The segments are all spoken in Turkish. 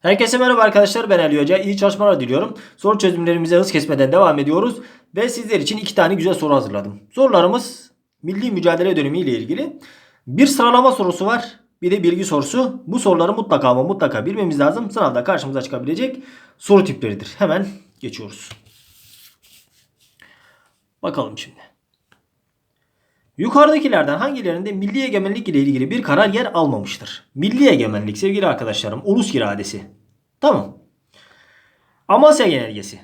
Herkese merhaba arkadaşlar ben Ali Hoca. İyi çalışmalar diliyorum. Soru çözümlerimize hız kesmeden devam ediyoruz. Ve sizler için iki tane güzel soru hazırladım. Sorularımız milli mücadele dönemi ile ilgili. Bir sıralama sorusu var. Bir de bilgi sorusu. Bu soruları mutlaka ama mutlaka bilmemiz lazım. Sınavda karşımıza çıkabilecek soru tipleridir. Hemen geçiyoruz. Bakalım şimdi. Yukarıdakilerden hangilerinde milli egemenlik ile ilgili bir karar yer almamıştır? Milli egemenlik sevgili arkadaşlarım ulus iradesi. Tamam. Amasya Genelgesi.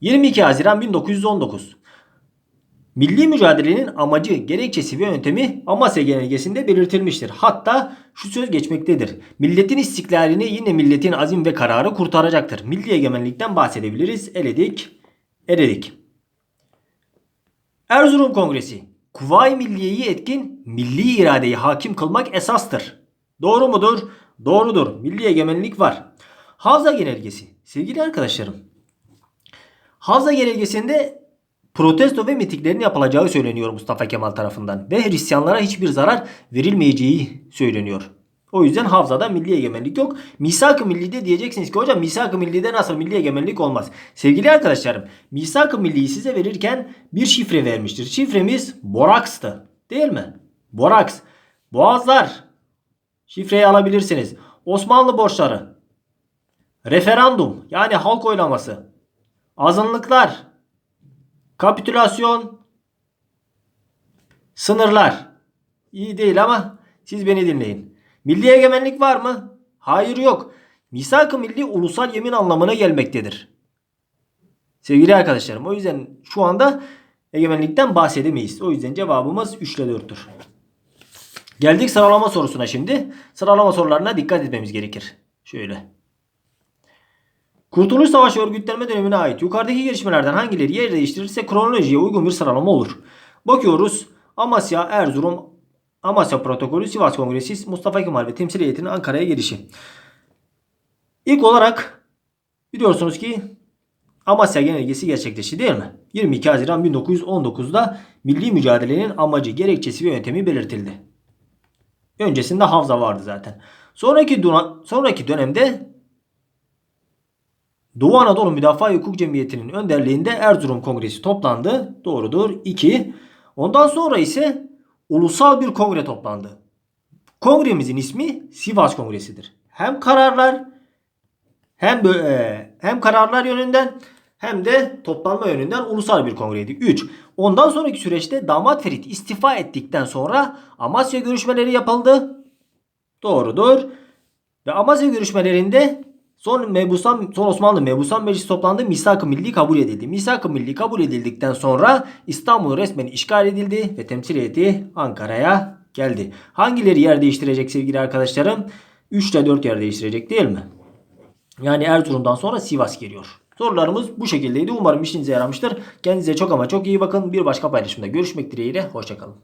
22 Haziran 1919. Milli mücadelenin amacı, gerekçesi ve yöntemi Amasya Genelgesi'nde belirtilmiştir. Hatta şu söz geçmektedir. Milletin istiklalini yine milletin azim ve kararı kurtaracaktır. Milli egemenlikten bahsedebiliriz. Eledik. Eledik. Erzurum Kongresi. Kuvayi Milliye'yi etkin, milli iradeyi hakim kılmak esastır. Doğru mudur? Doğrudur. Milli egemenlik var. Havza Genelgesi. Sevgili arkadaşlarım. Havza Genelgesi'nde protesto ve mitiklerin yapılacağı söyleniyor Mustafa Kemal tarafından. Ve Hristiyanlara hiçbir zarar verilmeyeceği söyleniyor. O yüzden Havza'da milli egemenlik yok. Misak-ı Milli'de diyeceksiniz ki hocam Misak-ı Milli'de nasıl milli egemenlik olmaz? Sevgili arkadaşlarım Misak-ı Milli'yi size verirken bir şifre vermiştir. Şifremiz Boraks'tı. Değil mi? Boraks. Boğazlar. Şifreyi alabilirsiniz. Osmanlı borçları. Referandum yani halk oylaması. Azınlıklar. Kapitülasyon. Sınırlar. İyi değil ama siz beni dinleyin. Milli egemenlik var mı? Hayır yok. Misak-ı milli ulusal yemin anlamına gelmektedir. Sevgili arkadaşlarım o yüzden şu anda egemenlikten bahsedemeyiz. O yüzden cevabımız 3 ile 4'tür. Geldik sıralama sorusuna şimdi. Sıralama sorularına dikkat etmemiz gerekir. Şöyle. Kurtuluş Savaşı örgütlenme dönemine ait yukarıdaki gelişmelerden hangileri yer değiştirirse kronolojiye uygun bir sıralama olur. Bakıyoruz. Amasya, Erzurum, Amasya Protokolü, Sivas Kongresi, Mustafa Kemal ve temsil heyetinin Ankara'ya gelişi. İlk olarak biliyorsunuz ki Amasya Genelgesi gerçekleşti değil mi? 22 Haziran 1919'da milli mücadelenin amacı, gerekçesi ve yöntemi belirtildi. Öncesinde Havza vardı zaten. Sonraki, sonraki dönemde Doğu Anadolu Müdafaa Hukuk Cemiyeti'nin önderliğinde Erzurum Kongresi toplandı. Doğrudur. 2. Ondan sonra ise ulusal bir kongre toplandı. Kongremizin ismi Sivas Kongresi'dir. Hem kararlar hem e, hem kararlar yönünden hem de toplanma yönünden ulusal bir kongreydi. 3. Ondan sonraki süreçte damat Ferit istifa ettikten sonra Amasya görüşmeleri yapıldı. Doğrudur. Ve Amasya görüşmelerinde son mebusan son Osmanlı mebusan meclisi toplandı. Misak-ı Milli kabul edildi. Misak-ı Milli kabul edildikten sonra İstanbul resmen işgal edildi ve temsil heyeti Ankara'ya geldi. Hangileri yer değiştirecek sevgili arkadaşlarım? 3 ile 4 yer değiştirecek değil mi? Yani Erzurum'dan sonra Sivas geliyor. Sorularımız bu şekildeydi. Umarım işinize yaramıştır. Kendinize çok ama çok iyi bakın. Bir başka paylaşımda görüşmek dileğiyle. Hoşçakalın.